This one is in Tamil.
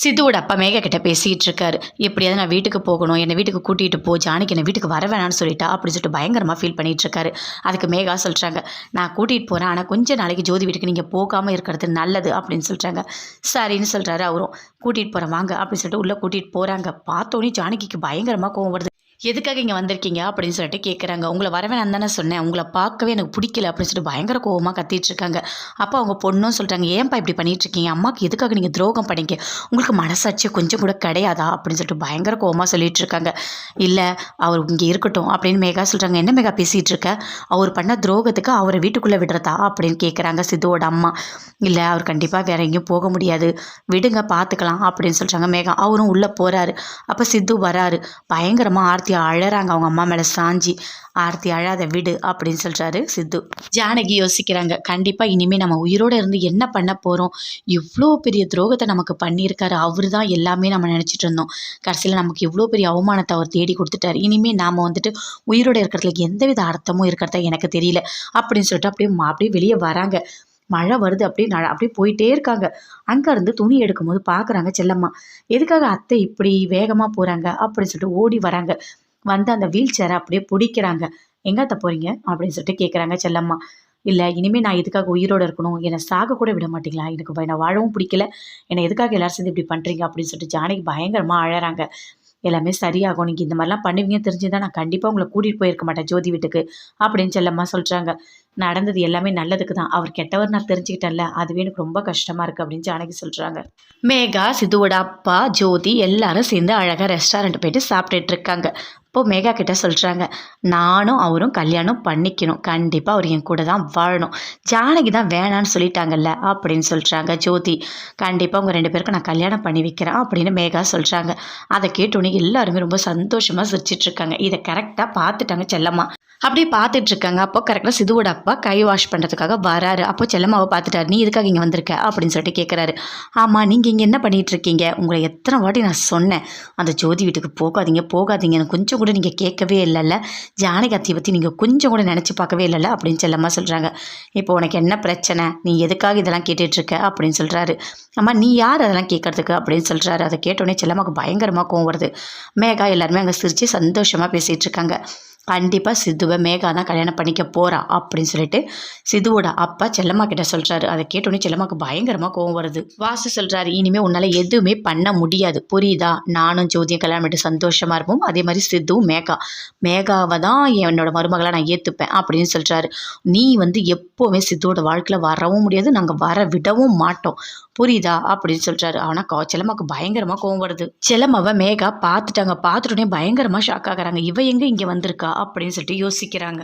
சித்துவோட அப்பா மேக கிட்ட பேசிகிட்டு இருக்காரு. எப்படியாவது நான் வீட்டுக்கு போகணும். என்னை வீட்டுக்கு கூட்டிகிட்டு போ. ஜானிக்கு என்னை வீட்டுக்கு வர வேணாம்னு சொல்லிட்டா அப்படின்னு சொல்லிட்டு பயங்கரமாக ஃபீல் பண்ணிகிட்டு இருக்காரு. அதுக்கு மேகா சொல்கிறாங்க நான் கூட்டிகிட்டு போகிறேன் ஆனால் கொஞ்சம் நாளைக்கு ஜோதி வீட்டுக்கு நீங்கள் போகாமல் இருக்கிறது நல்லது அப்படின்னு சொல்கிறாங்க சரின்னு சொல்கிறாரு அவரும். கூட்டிகிட்டு போகிறேன் வாங்க அப்படின்னு சொல்லிட்டு உள்ளே கூட்டிகிட்டு போகிறாங்க பார்த்தோன்னே ஜானகிக்கு பயங்கரமாக கோவம் வருது. எதுக்காக இங்கே வந்திருக்கீங்க? அப்படின்னு சொல்லிட்டு கேட்குறாங்க உங்களை வரவே நான் தானே சொன்னேன். உங்களை பார்க்கவே எனக்கு பிடிக்கல அப்படின்னு சொல்லிட்டு பயங்கர கோவமாக கத்திட்டு இருக்காங்க. அப்போ அவங்க பொண்ணும் சொல்கிறாங்க ஏன்ப்பா இப்படி பண்ணிட்டு இருக்கீங்க? அம்மாவுக்கு எதுக்காக நீங்கள் துரோகம் பண்ணீங்க? உங்களுக்கு மனசாட்சி கொஞ்சம் கூட கிடையாதா? அப்படின்னு சொல்லிட்டு பயங்கர கோவமாக சொல்லிட்டு இருக்காங்க. இல்லை அவர் இங்கே இருக்கட்டும். அப்படின்னு மேகா சொல்கிறாங்க என்ன மேகா பேசிகிட்டு இருக்க? அவர் பண்ண துரோகத்துக்கு அவரை வீட்டுக்குள்ளே விடுறதா? அப்படின்னு கேட்குறாங்க சித்துவோட அம்மா. இல்லை அவர் கண்டிப்பாக வேற எங்கேயும் போக முடியாது. விடுங்க பார்த்துக்கலாம் அப்படின்னு சொல்கிறாங்க மேகா. அவரும் உள்ளே போகிறாரு அப்போ சித்து வராரு. பயங்கரமாக ஆர்த்தி ஆர்த்தி அழறாங்க. அவங்க அம்மா மேலே சாஞ்சி ஆர்த்தி அழாத விடு அப்படின்னு சொல்கிறாரு சித்து. ஜானகி யோசிக்கிறாங்க கண்டிப்பாக இனிமேல் நம்ம உயிரோடு இருந்து என்ன பண்ண போகிறோம் இவ்வளோ பெரிய துரோகத்தை நமக்கு பண்ணியிருக்காரு. அவர் தான் எல்லாமே நம்ம நினச்சிட்டு இருந்தோம். கடைசியில் நமக்கு இவ்வளோ பெரிய அவமானத்தை அவர் தேடி கொடுத்துட்டாரு. இனிமேல் நாம் வந்துட்டு உயிரோடு இருக்கிறதுல எந்தவித அர்த்தமும் இருக்கிறதா எனக்கு தெரியல அப்படின்னு சொல்லிட்டு அப்படியே அப்படியே வெளியே வராங்க. மழை வருது அப்படியே ந அப்படியே போயிட்டே இருக்காங்க. அங்கேருந்து துணி எடுக்கும்போது பார்க்குறாங்க செல்லம்மா எதுக்காக அத்தை இப்படி வேகமாக போகிறாங்க அப்படின்னு சொல்லிட்டு ஓடி வராங்க. வந்து அந்த வீல் சேரை அப்படியே பிடிக்கிறாங்க. எங்கே அத்தை போகிறீங்க அப்படின்னு சொல்லிட்டு கேட்குறாங்க செல்லம்மா இல்லை இனிமேல் நான் எதுக்காக உயிரோடு இருக்கணும்? என்னை சாக கூட விட மாட்டீங்களா? எனக்கு ப- நான் வாழவும் பிடிக்கல. என்னை எதுக்காக எல்லாரும் சேர்ந்து இப்படி பண்ணுறீங்க அப்படின்னு சொல்லிட்டு ஜானகி பயங்கரமாக அழகிறாங்க எல்லாமே சரியாகும். நீங்கள் இந்த மாதிரிலாம் பண்ணுவீங்க தெரிஞ்சுதான் நான் கண்டிப்பாக உங்களை கூட்டிகிட்டு போயிருக்க மாட்டேன் ஜோதி வீட்டுக்கு அப்படின்னு செல்லம்மா சொல்கிறாங்க நடந்தது எல்லாமே நல்லதுக்கு தான் அவர் கெட்டவர் நான் தெரிஞ்சுக்கிட்டேன்ல அதுவே எனக்கு ரொம்ப கஷ்டமாக இருக்குது அப்படின்னு ஜானகி சொல்கிறாங்க மேகா சிதுவோட அப்பா ஜோதி எல்லாரும் சேர்ந்து அழகாக ரெஸ்டாரண்ட் போயிட்டு சாப்பிட்டுட்டு இருக்காங்க. இப்போது மேகா கிட்ட சொல்கிறாங்க நானும் அவரும் கல்யாணம் பண்ணிக்கணும். கண்டிப்பாக அவர் என் கூட தான் வாழணும். ஜானகி தான் வேணான்னு சொல்லிட்டாங்கல்ல? அப்படின்னு சொல்கிறாங்க ஜோதி. கண்டிப்பாக உங்கள் ரெண்டு பேருக்கும் நான் கல்யாணம் பண்ணி வைக்கிறேன் அப்படின்னு மேகா சொல்கிறாங்க அதை கேட்டோன்னே எல்லாருமே ரொம்ப சந்தோஷமாக சிரிச்சிட்ருக்காங்க இதை கரெக்டாக பார்த்துட்டாங்க செல்லம்மா. அப்படியே பார்த்துட்டு இருக்காங்க அப்போ கரெக்டாக சிதுவோட அப்பா கை வாஷ் பண்ணுறதுக்காக வராரு. அப்போ செல்லம்மாவை பார்த்துட்டாரு. நீ எதுக்காக இங்கே வந்திருக்க? அப்படின்னு சொல்லிட்டு கேட்குறாரு ஆமாம் நீங்கள் இங்கே என்ன பண்ணிகிட்டு இருக்கீங்க உங்களை எத்தனை வாட்டி நான் சொன்னேன். அந்த ஜோதி வீட்டுக்கு போகாதீங்க போகாதீங்கன்னு கொஞ்சம் கூட நீங்கள் கேட்கவே இல்லைல்ல. ஜானகி அத்தியை பற்றி நீங்கள் கொஞ்சம் கூட நினச்சி பார்க்கவே இல்லைல்ல அப்படின்னு செல்லம்மா சொல்கிறாங்க இப்போ உனக்கு என்ன பிரச்சனை? நீ எதுக்காக இதெல்லாம் கேட்டுட்ருக்க? அப்படின்னு சொல்கிறாரு அம்மா நீ யார் அதெல்லாம் கேட்கறதுக்கு? அப்படின்னு சொல்கிறாரு அதை கேட்டோடனே செல்லம்மாவுக்கு பயங்கரமாக கோவம் வருது. மேகா எல்லாருமே அங்கே சிரித்து சந்தோஷமாக பேசிகிட்டு இருக்காங்க கண்டிப்பாக சித்துவை மேகா தான் கல்யாணம் பண்ணிக்க போகிறா அப்படின்னு சொல்லிட்டு சிதுவோட அப்பா செல்லம்மா கிட்ட சொல்கிறாரு அதை கேட்டோன்னே செல்லம்மாக்கு பயங்கரமாக கோவம் வருது. வாசு சொல்கிறாரு இனிமேல் உன்னால் எதுவுமே பண்ண முடியாது. புரியுதா? நானும் ஜோதியும் கல்யாணம் பண்ணிட்டு சந்தோஷமாக இருப்போம். அதே மாதிரி சித்துவும் மேகா. மேகாவை தான் என்னோட மருமகளை நான் ஏற்றுப்பேன் அப்படின்னு சொல்கிறாரு நீ வந்து எப்போவுமே சித்துவோட வாழ்க்கையில் வரவும் முடியாது. நாங்கள் வர விடவும் மாட்டோம். புரியுதா? அப்படின்னு சொல்கிறாரு ஆனால் கோ செல்லம்மாக்கு பயங்கரமாக கோவம் வருது. செல்லம்மாவை மேகா பார்த்துட்டாங்க. பார்த்துட்டோன்னே பயங்கரமாக ஷாக் ஆகிறாங்க. இவ எங்கே இங்கே வந்திருக்கா? அப்படின்னு சொல்லிட்டு யோசிக்கிறாங்க.